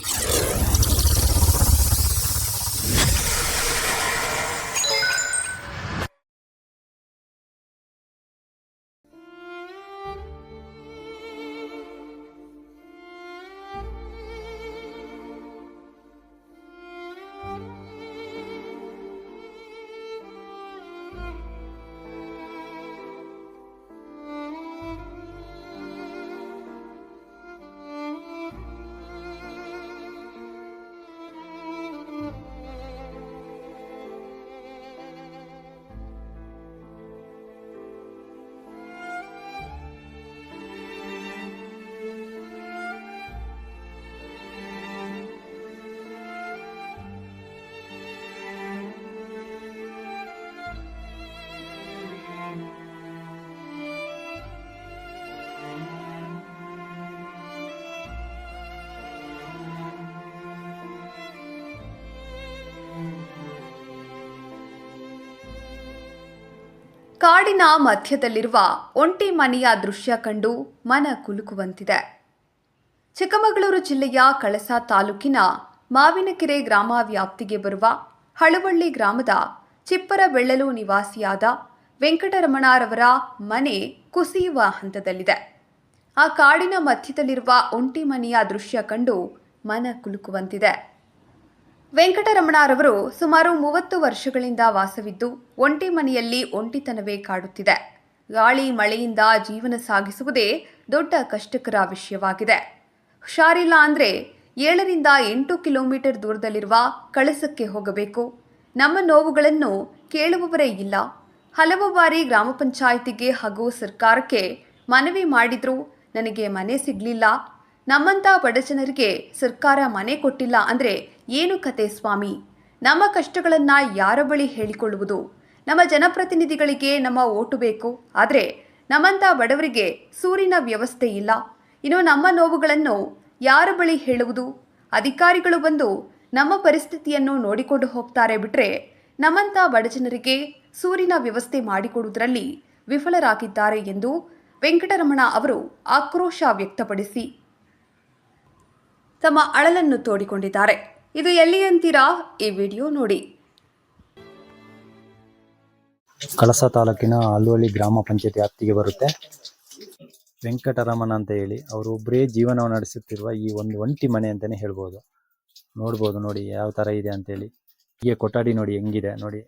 you ಕಾಡಿನ ಮಧ್ಯದಲ್ಲಿರುವ ಒಂಟಿ ಮನೆಯ ದೃಶ್ಯ ಕಂಡು ಮನ ಕುಲುಕುವಂತಿದೆ. ಚಿಕ್ಕಮಗಳೂರು ಜಿಲ್ಲೆಯ ಕಳಸ ತಾಲೂಕಿನ ಮಾವಿನಕೆರೆ ಗ್ರಾಮ ವ್ಯಾಪ್ತಿಗೆ ಬರುವ ಹಳುವಳ್ಳಿ ಗ್ರಾಮದ ಚಿಪ್ಪರ ಬೆಳ್ಳಲು ನಿವಾಸಿಯಾದ ವೆಂಕಟರಮಣರವರ ಮನೆ ಕುಸಿಯುವ ಹಂತದಲ್ಲಿದೆ. ಆ ಕಾಡಿನ ಮಧ್ಯದಲ್ಲಿರುವ ಒಂಟಿ ಮನೆಯ ದೃಶ್ಯ ಕಂಡು ಮನ ಕುಲುಕುವಂತಿದೆ. ವೆಂಕಟರಮಣರವರು ಸುಮಾರು ಮೂವತ್ತು ವರ್ಷಗಳಿಂದ ವಾಸವಿದ್ದು, ಒಂಟಿ ಮನೆಯಲ್ಲಿ ಒಂಟಿತನವೇ ಕಾಡುತ್ತಿದೆ. ಗಾಳಿ ಮಳೆಯಿಂದ ಜೀವನ ಸಾಗಿಸುವುದೇ ದೊಡ್ಡ ಕಷ್ಟಕರ ವಿಷಯವಾಗಿದೆ. ಹುಷಾರಿಲ್ಲ ಅಂದರೆ ಏಳರಿಂದ ಎಂಟು ಕಿಲೋಮೀಟರ್ ದೂರದಲ್ಲಿರುವ ಕಳಸಕ್ಕೆ ಹೋಗಬೇಕು. ನಮ್ಮ ನೋವುಗಳನ್ನು ಕೇಳುವವರೇ ಇಲ್ಲ. ಹಲವು ಬಾರಿ ಗ್ರಾಮ ಪಂಚಾಯಿತಿಗೆ ಹಾಗೂ ಸರ್ಕಾರಕ್ಕೆ ಮನವಿ ಮಾಡಿದರೂ ನನಗೆ ಮನೆ ಸಿಗಲಿಲ್ಲ. ನಮ್ಮಂಥ ಬಡಜನರಿಗೆ ಸರ್ಕಾರ ಮನೆ ಕೊಟ್ಟಿಲ್ಲ ಅಂದರೆ ಏನು ಕತೆ ಸ್ವಾಮಿ? ನಮ್ಮ ಕಷ್ಟಗಳನ್ನು ಯಾರ ಬಳಿ ಹೇಳಿಕೊಳ್ಳುವುದು? ನಮ್ಮ ಜನಪ್ರತಿನಿಧಿಗಳಿಗೆ ನಮ್ಮ ಓಟು ಬೇಕು. ಆದರೆ ನಮ್ಮಂಥ ಬಡವರಿಗೆ ಸೂರಿನ ವ್ಯವಸ್ಥೆ ಇಲ್ಲ. ಇನ್ನು ನಮ್ಮ ನೋವುಗಳನ್ನು ಯಾರ ಬಳಿ ಹೇಳುವುದು? ಅಧಿಕಾರಿಗಳು ಬಂದು ನಮ್ಮ ಪರಿಸ್ಥಿತಿಯನ್ನು ನೋಡಿಕೊಂಡು ಹೋಗ್ತಾರೆ ಬಿಟ್ಟರೆ ನಮ್ಮಂಥ ಬಡಜನರಿಗೆ ಸೂರಿನ ವ್ಯವಸ್ಥೆ ಮಾಡಿಕೊಡುವುದರಲ್ಲಿ ವಿಫಲರಾಗಿದ್ದಾರೆ ಎಂದು ವೆಂಕಟರಮಣ ಅವರು ಆಕ್ರೋಶ ವ್ಯಕ್ತಪಡಿಸಿ ತಮ್ಮ ಅಳಲನ್ನು ತೋಡಿಕೊಂಡಿದ್ದಾರೆ. ಇದು ಎಲ್ಲಿ ಅಂತೀರಾ ಈ ವಿಡಿಯೋ ನೋಡಿ. ಕಳಸ ತಾಲೂಕಿನ ಅಲ್ಲುವಳ್ಳಿ ಗ್ರಾಮ ಪಂಚಾಯತ್ ವ್ಯಾಪ್ತಿಗೆ ಬರುತ್ತೆ. ವೆಂಕಟರಮಣ ಅಂತ ಹೇಳಿ ಅವರು ಒಬ್ಬರೇ ಜೀವನವನ್ನು ನಡೆಸುತ್ತಿರುವ ಈ ಒಂದು ಒಂಟಿ ಮನೆ ಅಂತಾನೆ ಹೇಳ್ಬೋದು. ನೋಡ್ಬೋದು ನೋಡಿ ಯಾವ ಥರ ಇದೆ ಅಂತೇಳಿ ಹೀಗೆ ಕೊಠಡಿ ನೋಡಿ ಹೆಂಗಿದೆ ನೋಡಿ.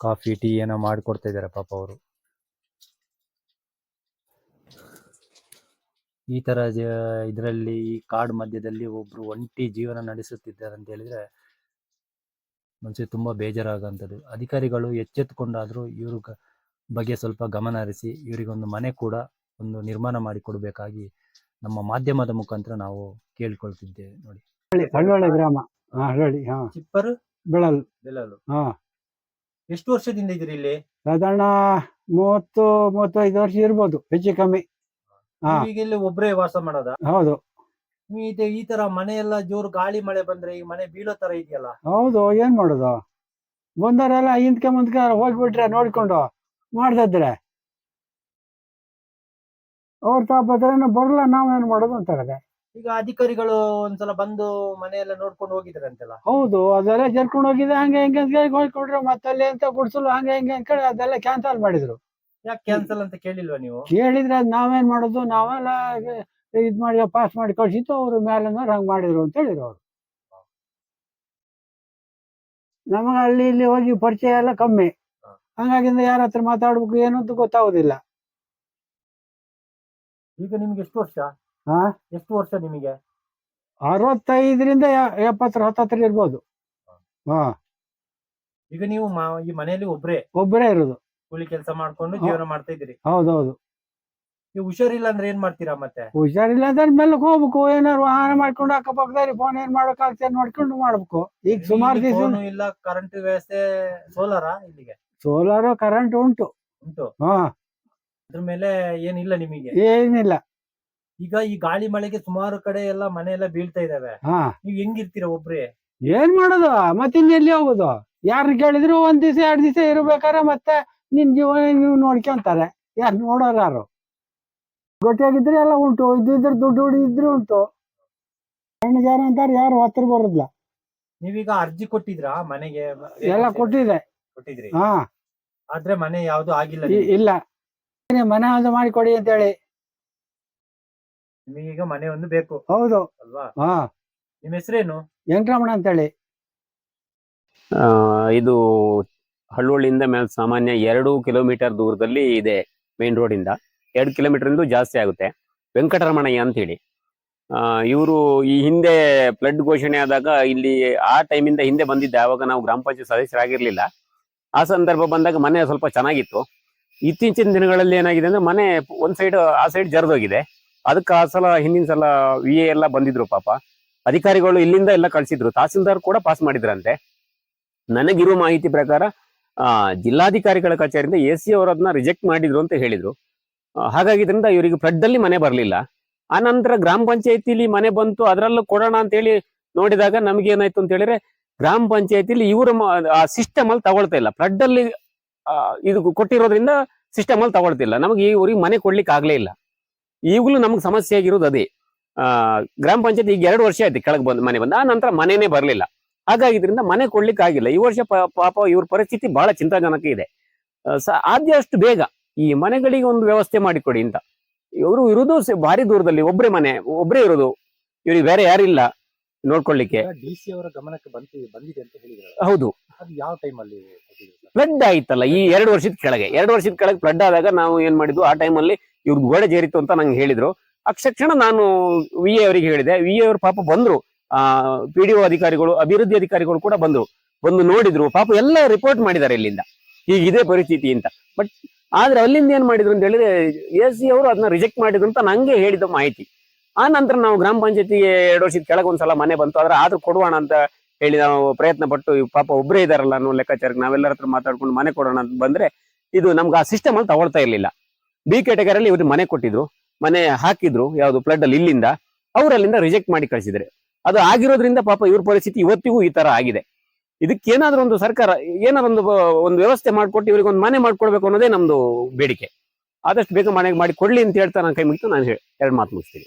ಕಾಫಿ, ಟೀ ಏನೋ ಮಾಡಿಕೊಡ್ತಾ ಇದ್ದಾರೆ ಪಾಪ ಅವರು. ಈ ತರ ಇದರಲ್ಲಿ ಈ ಕಾಡು ಮಧ್ಯದಲ್ಲಿ ಒಬ್ರು ಒಂಟಿ ಜೀವನ ನಡೆಸುತ್ತಿದ್ದಾರೆ ಅಂತ ಹೇಳಿದ್ರೆ ಮನಸ್ಸಿಗೆ ತುಂಬಾ ಬೇಜಾರಾಗಂಥದ್ದು ಅಧಿಕಾರಿಗಳು ಎಚ್ಚೆತ್ತುಕೊಂಡಾದ್ರೂ ಇವ್ರ ಬಗ್ಗೆ ಸ್ವಲ್ಪ ಗಮನ ಹರಿಸಿ ಇವರಿಗೊಂದು ಮನೆ ಕೂಡ ಒಂದು ನಿರ್ಮಾಣ ಮಾಡಿ ಕೊಡಬೇಕಾಗಿ ನಮ್ಮ ಮಾಧ್ಯಮದ ಮುಖಾಂತರ ನಾವು ಕೇಳ್ಕೊಳ್ತಿದ್ದೇವೆ ನೋಡಿ. ಹಳ್ಳೊಳ್ಳೆ ಗ್ರಾಮ ಹಾ ಹಳ್ಳಿ ಹಾ. ಚಿಪ್ಪರು? ಬೆಳಲ್. ಬೆಳಲು. ಹಾ. ಎಷ್ಟು ವರ್ಷದಿಂದ ಇದ್ರಿ ಇಲ್ಲಿ? ಸಾಧಾರಣ ಮೂವತ್ತು ಮೂವತ್ತೈದು ವರ್ಷ ಇರ್ಬೋದು ಹೆಚ್ಚು ಕಮ್ಮಿ. ಹಾ. ಈಗ ಇಲ್ಲಿ ಒಬ್ರೇ ವಾಸ ಮಾಡೋದ? ಹೌದು. ಈ ತರ ಮನೆ ಎಲ್ಲ ಜೋರು ಗಾಳಿ ಮಳೆ ಬಂದ್ರೆ ಈ ಮನೆ ಬೀಳೋ ತರ ಇದೆಯಲ್ಲ? ಹೌದು ಏನ್ ಮಾಡೋದು? ಬಂದವರೆಲ್ಲ ಹಿಂದ್ಕೆ ಮುಂದ್ಕೆ ಹೋಗ್ಬಿಟ್ರೆ ನೋಡ್ಕೊಂಡು ಮಾಡ್ದಿದ್ರೆ. ಅವ್ರ ತಾಪತ್ರನ ಬರಲ್ಲ ನಾವೇನ್ ಮಾಡೋದು ಅಂತ ಹೇಳಿದೆ. ಈಗ ಅಧಿಕಾರಿಗಳು ಒಂದ್ಸಲ ಬಂದು ಮನೆ ಎಲ್ಲ ನೋಡ್ಕೊಂಡು ಹೋಗಿದ್ರೆ ಅಂತೆಲ್ಲ ಹೌದು ಅದೆಲ್ಲ ಜರ್ಕೊಂಡು ಹೋಗಿದೆ ಹಂಗೆ ಹಿಂಗೆ ಅಂತ ಹೇಳಿ ಹೋಗ್ಕೊಟ್ರೆ ಮತ್ತೆ ಅಲ್ಲಿ ಅಂತ ಗುಡ್ಸಲು ಹಂಗೆ ಹಿಂಗೆ ಅಂತ ಅದೆಲ್ಲ ಕ್ಯಾನ್ಸಲ್ ಮಾಡಿದ್ರು. ಯಾಕೆ ಕ್ಯಾನ್ಸಲ್ ಅಂತ ಕೇಳಿಲ್ವಾ ನೀವು? ಕೇಳಿದ್ರೆ ಅದ್ ನಾವೇನ್ ಮಾಡೋದು? ನಾವೆಲ್ಲ ಇದ್ ಮಾಡಿ ಪಾಸ್ ಮಾಡಿ ಕಳ್ಸಿತ್ತು ಅವ್ರು ಮೇಲೆ ಹಂಗ್ ಮಾಡಿದ್ರು ಅಂತ ಹೇಳಿದ್ರು ಅವ್ರು. ನಮಗ ಅಲ್ಲಿ ಇಲ್ಲಿ ಹೋಗಿ ಪರಿಚಯ ಎಲ್ಲ ಕಮ್ಮಿ. ಹಂಗಾಗಿಂದ ಯಾರ ಹತ್ರ ಮಾತಾಡ್ಬೇಕು ಏನು ಅಂತ ಗೊತ್ತಾಗೋದಿಲ್ಲ. ಈಗ ನಿಮ್ಗೆ ಎಷ್ಟು ವರ್ಷ? ಹಾ? ಎಷ್ಟು ವರ್ಷ ನಿಮಗೆ? ಅರವತ್ತೈದರಿಂದ ಎಪ್ಪತ್ತರ ಹತ್ತತ್ರ ಇರ್ಬೋದು ಹಾ. ಈಗ ನೀವು ಮಾ- ಈ ಮನೆಯಲ್ಲಿ ಒಬ್ರೇ? ಒಬ್ಬರೇ ಇರೋದು. ಕೂಲಿ ಕೆಲಸ ಮಾಡ್ಕೊಂಡು ಜೀವನ ಮಾಡ್ತಾ ಇದ್ದೀರಿ. ಹೌದೌದು. ನೀವು ಹುಷಾರಿಲ್ಲ ಅಂದ್ರೆ ಏನ್ ಮಾಡ್ತೀರಾ ಮತ್ತೆ? ಹುಷಾರಿಲ್ಲ ಅಂದ್ರೆ ಮೇಲೆ ಹೋಗ್ಬೇಕು ಏನಾರು ವಾಹನ ಮಾಡ್ಕೊಂಡು ಅಕ್ಕಪಕ್ಕದಲ್ಲಿ ಫೋನ್ ಏನ್ ಮಾಡ್ಬೇಕಾಗ್ತದೆ ನೋಡ್ಕೊಂಡು ಮಾಡ್ಬೇಕು. ಈಗ ಸುಮಾರು ದಿವಸ ಇಲ್ಲ ಕರೆಂಟ್ ವ್ಯವಸ್ಥೆ ಸೋಲಾರ ಇಲ್ಲಿಗೆ? ಸೋಲಾರ ಕರೆಂಟ್ ಉಂಟು. ಉಂಟು? ಹಾ. ಅದ್ರ ಮೇಲೆ ಏನಿಲ್ಲ ನಿಮಗೆ? ಏನಿಲ್ಲ. ಈಗ ಈ ಗಾಳಿ ಮಳೆಗೆ ಸುಮಾರು ಕಡೆ ಎಲ್ಲ ಮನೆ ಎಲ್ಲ ಬೀಳ್ತಾ ಇದಾವೆ ಹಾ. ನೀವ್ ಹೆಂಗಿರ್ತೀರಾ ಒಬ್ರೇ? ಏನ್ ಮಾಡೋದು? ಮತ್ತೆ ಎಲ್ಲಿ ಹೋಗೋದು? ಯಾರನ್ನ ಕೇಳಿದ್ರು ಒಂದ್ ದಿವಸ ಎರಡ್ ದಿವಸ ಇರ್ಬೇಕಾರೆ ಮತ್ತೆ ನಿನ್ ಜೀವನ ನೀವು ನೋಡ್ಕೊಂತಾರೆ. ಯಾರು ನೋಡೋರು ಯಾರು? ಗೊಟ್ಟಿಯಾಗಿದ್ರೆ ಎಲ್ಲ ಉಂಟು ಇದ್ದಿದ್ರೆ ದುಡ್ಡು ಹುಡು ಇದ್ರೆ ಉಂಟು. ಸಣ್ಣ ಜನ ಅಂತಾರೆ ಯಾರು ಹತ್ರ ಬರೋದಿಲ್ಲ. ನೀವೀಗ ಅರ್ಜಿ ಕೊಟ್ಟಿದ್ರಾ ಮನೆಗೆ? ಎಲ್ಲ ಕೊಟ್ಟಿದೆ. ಕೊಟ್ಟಿದ್ರಿ. ಹಾ. ಆದ್ರೆ ಮನೆ ಯಾವ್ದು ಆಗಿಲ್ಲ ಇ- ಇಲ್ಲ. ನೀವ್ ಮನೆ ಒಂದು ಮಾಡಿ ಕೊಡಿ ಅಂತೇಳಿ. ನಿಮಗೀಗ ಮನೆ ಒಂದು ಬೇಕು. ಹೌದು. ಅಲ್ವಾ? ಹಾ. ನಿಮ್ಮ ಹೆಸರೇನು? ವೆಂಕಟರಮಣ ಅಂತೇಳಿ. ಆ, ಇದು ಹಳ್ಳುಳ್ಳಿಯಿಂದ ಮೇಲೆ ಸಾಮಾನ್ಯ ಎರಡು ಕಿಲೋಮೀಟರ್ ದೂರದಲ್ಲಿ ಇದೆ ಮೇನ್ ರೋಡಿಂದ ಎರಡು ಕಿಲೋಮೀಟರ್ ಇಂದ ಜಾಸ್ತಿ ಆಗುತ್ತೆ. ವೆಂಕಟರಮಣಯ್ಯ ಅಂತೇಳಿ ಇವರು ಈ ಹಿಂದೆ ಫ್ಲಡ್ ಘೋಷಣೆ ಆದಾಗ ಇಲ್ಲಿ ಆ ಟೈಮಿಂದ ಹಿಂದೆ ಬಂದಿದ್ದೆ ಆವಾಗ ನಾವು ಗ್ರಾಮ ಪಂಚಾಯತ್ ಸದಸ್ಯರಾಗಿರ್ಲಿಲ್ಲ. ಆ ಸಂದರ್ಭ ಬಂದಾಗ ಮನೆ ಸ್ವಲ್ಪ ಚೆನ್ನಾಗಿತ್ತು. ಇತ್ತೀಚಿನ ದಿನಗಳಲ್ಲಿ ಏನಾಗಿದೆ ಅಂದ್ರೆ ಮನೆ ಒಂದ್ ಸೈಡ್ ಆ ಸೈಡ್ ಜರ್ದೋಗಿದೆ. ಅದಕ್ಕೆ ಆ ಸಲ, ಹಿಂದಿನ ಸಲ ವಿ ಎಲ್ಲ ಬಂದಿದ್ರು ಪಾಪ. ಅಧಿಕಾರಿಗಳು ಇಲ್ಲಿಂದ ಎಲ್ಲ ಕಳಿಸಿದ್ರು. ತಹಸೀಲ್ದಾರ್ ಕೂಡ ಪಾಸ್ ಮಾಡಿದ್ರಂತೆ. ನನಗಿರುವ ಮಾಹಿತಿ ಪ್ರಕಾರ ಆ, ಜಿಲ್ಲಾಧಿಕಾರಿಗಳ ಕಚೇರಿಯಿಂದ ಎ ಸಿ ಅವರು ಅದನ್ನ ರಿಜೆಕ್ಟ್ ಮಾಡಿದ್ರು ಅಂತ ಹೇಳಿದ್ರು. ಹಾಗಾಗಿ ಇದರಿಂದ ಇವರಿಗೆ ಫ್ಲಡ್ ಅಲ್ಲಿ ಮನೆ ಬರಲಿಲ್ಲ. ಆನಂತರ ನಂತರ ಗ್ರಾಮ ಪಂಚಾಯತಿಲಿ ಮನೆ ಬಂತು ಅದರಲ್ಲೂ ಕೊಡೋಣ ಅಂತ ಹೇಳಿ ನೋಡಿದಾಗ ನಮ್ಗೆ ಏನಾಯ್ತು ಅಂತ ಹೇಳಿದ್ರೆ ಗ್ರಾಮ ಪಂಚಾಯತಿಲಿ ಇವರು ಆ ಸಿಸ್ಟಮ್ ಅಲ್ಲಿ ತಗೊಳ್ತಾ ಇಲ್ಲ. ಫ್ಲಡ್ ಅಲ್ಲಿ ಇದು ಕೊಟ್ಟಿರೋದ್ರಿಂದ ಸಿಸ್ಟಮ್ ಅಲ್ಲಿ ತಗೊಳ್ತಿಲ್ಲ ನಮಗೆ ಈ ಮನೆ ಕೊಡ್ಲಿಕ್ಕೆ ಆಗ್ಲೇ ಇಲ್ಲ. ಈಗಲೂ ನಮ್ಗೆ ಸಮಸ್ಯೆ ಆಗಿರೋದು ಅದೇ. ಗ್ರಾಮ ಪಂಚಾಯತ್ ಈಗ ಎರಡು ವರ್ಷ ಆಯ್ತು ಕೆಳಗೆ ಬಂದು ಮನೆ ಬಂದ. ಆ ನಂತರ ಮನೆನೇ ಬರಲಿಲ್ಲ. ಹಾಗಾಗಿ ಇದರಿಂದ ಮನೆ ಕೊಡ್ಲಿಕ್ಕೆ ಆಗಿಲ್ಲ ಈ ವರ್ಷ ಪಾಪ ಇವ್ರ ಪರಿಸ್ಥಿತಿ ಬಹಳ ಚಿಂತಾಜನಕ ಇದೆ. ಆದಷ್ಟು ಬೇಗ ಈ ಮನೆಗಳಿಗೆ ಒಂದು ವ್ಯವಸ್ಥೆ ಮಾಡಿಕೊಡಿ ಅಂತ. ಇವರು ಇರುವುದು ಭಾರಿ ದೂರದಲ್ಲಿ ಒಬ್ರೇ ಮನೆ ಒಬ್ರೇ ಇರೋದು. ಇವ್ರಿಗೆ ಬೇರೆ ಯಾರಿಲ್ಲ ನೋಡ್ಕೊಳ್ಳಿಕ್ಕೆ ಅವರ ಗಮನಕ್ಕೆ ಬಂದಿದೆ ಅಂತ ಹೌದು. ಅದು ಯಾವ ಫ್ಲಡ್ ಆಯ್ತಲ್ಲ ಈ ಎರಡು ವರ್ಷದ ಕೆಳಗೆ. ಎರಡು ವರ್ಷದ ಕೆಳಗೆ ಫ್ಲಡ್ ಆದಾಗ ನಾವು ಏನ್ ಮಾಡಿದ್ವು ಆ ಟೈಮಲ್ಲಿ ಇವ್ರದ್ದು ಗೋಡೆ ಜೇರಿತ್ತು ಅಂತ ನಂಗೆ ಹೇಳಿದ್ರು. ಅಕ್ಷಕ್ಷಣ ನಾನು ವಿ ಎ ಅವರಿಗೆ ಹೇಳಿದೆ. ವಿ ಎ ಅವರು ಪಾಪ ಬಂದ್ರು. ಆ ಪಿ ಡಿ ಅಧಿಕಾರಿಗಳು, ಅಭಿವೃದ್ಧಿ ಅಧಿಕಾರಿಗಳು ಕೂಡ ಬಂದ್ರು. ಬಂದು ನೋಡಿದ್ರು. ಪಾಪ ಎಲ್ಲ ರಿಪೋರ್ಟ್ ಮಾಡಿದ್ದಾರೆ ಇಲ್ಲಿಂದ. ಇದೇ ಪರಿಸ್ಥಿತಿ ಅಂತ. ಬಟ್ ಆದ್ರೆ ಅಲ್ಲಿಂದ ಏನ್ ಮಾಡಿದ್ರು ಅಂತ ಹೇಳಿದ್ರೆ ಎಸ್ ಸಿ ಅವರು ಅದನ್ನ ರಿಜೆಕ್ಟ್ ಮಾಡಿದ್ರು ಅಂತ ನಂಗೆ ಹೇಳಿದ ಮಾಹಿತಿ. ಆ ನಂತರ ನಾವು ಗ್ರಾಮ ಪಂಚಾಯತಿಗೆ ಎರಡು ವರ್ಷದ ಕೆಳಗೆ ಒಂದ್ಸಲ ಮನೆ ಬಂತು. ಆದ್ರೆ ಆದ್ರೂ ಕೊಡೋಣ ಅಂತ ಹೇಳಿ ನಾವು ಪ್ರಯತ್ನ ಪಟ್ಟು ಪಾಪ ಒಬ್ಬರೇ ಇದಾರಲ್ಲ ಅನ್ನೋ ಲೆಕ್ಕಾಚಾರಕ್ಕೆ ನಾವೆಲ್ಲರ ಹತ್ರ ಮಾತಾಡ್ಕೊಂಡು ಮನೆ ಕೊಡೋಣ ಅಂತ ಬಂದ್ರೆ, ಇದು ನಮ್ಗೆ ಆ ಸಿಸ್ಟಮ್ ಅಲ್ಲಿ ತಗೊಳ್ತಾ ಇರಲಿಲ್ಲ. ಬಿ ಕ್ಯಾಟಗರಿಯಲ್ಲಿ ಇವ್ರಿಗೆ ಮನೆ ಕೊಟ್ಟಿದ್ರು. ಮನೆ ಹಾಕಿದ್ರು. ಯಾವುದು ಫ್ಲಡ್ ಅಲ್ಲಿ ಇಲ್ಲಿಂದ ಅವರಲ್ಲಿಂದ ರಿಜೆಕ್ಟ್ ಮಾಡಿ ಕಳಿಸಿದ್ರೆ. ಅದು ಆಗಿರೋದ್ರಿಂದ ಪಾಪ ಇವ್ರ ಪರಿಸ್ಥಿತಿ ಇವತ್ತಿಗೂ ಈ ತರ ಆಗಿದೆ. ಇದಕ್ಕೇನಾದ್ರೂ ಒಂದು ಸರ್ಕಾರ, ಏನಾದ್ರು ಒಂದು ಒಂದು ವ್ಯವಸ್ಥೆ ಮಾಡಿಕೊಟ್ಟು ಇವ್ರಿಗೆ ಒಂದು ಮನೆ ಮಾಡ್ಕೊಡ್ಬೇಕು ಅನ್ನೋದೇ ನಮ್ದು ಬೇಡಿಕೆ. ಆದಷ್ಟು ಬೇಗ ಮನೆಗೆ ಮಾಡಿ ಕೊಡ್ಲಿ ಅಂತ ಹೇಳ್ತಾ ನಾನು ಕೈ ಮುಗಿತು, ನಾನು ಎರಡು ಮಾತು ಮುಗಿಸ್ತೀನಿ.